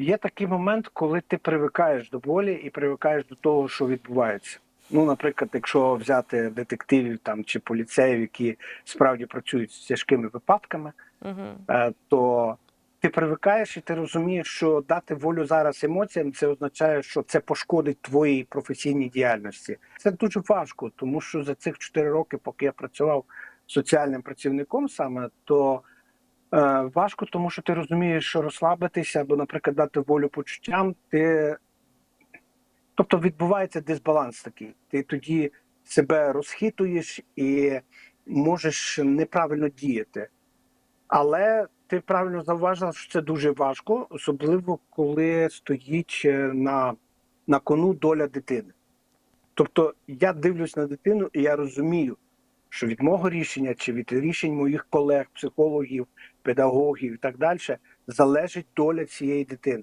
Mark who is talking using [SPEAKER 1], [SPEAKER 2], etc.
[SPEAKER 1] Є такий момент, коли ти привикаєш до болі і привикаєш до того, що відбувається. Ну, наприклад, якщо взяти детективів там чи поліцеїв, які справді працюють з тяжкими випадками,
[SPEAKER 2] Угу.
[SPEAKER 1] е, то ти привикаєш і ти розумієш, що дати волю зараз емоціям, це означає, що це пошкодить твоїй професійній діяльності. Це дуже важко, тому що за цих 4 роки, поки я працював соціальним працівником саме, то важко, тому що ти розумієш, що розслабитися або, наприклад, дати волю почуттям, ти тобто відбувається дисбаланс такий. Ти тоді себе розхитуєш і можеш неправильно діяти. Але ти правильно зауважила, що це дуже важко, особливо коли стоїть е, на, на кону доля дитини. Тобто я дивлюсь на дитину і я розумію, що від мого рішення чи від рішень моїх колег, психологів, педагогів і так далі залежить доля цієї дитини.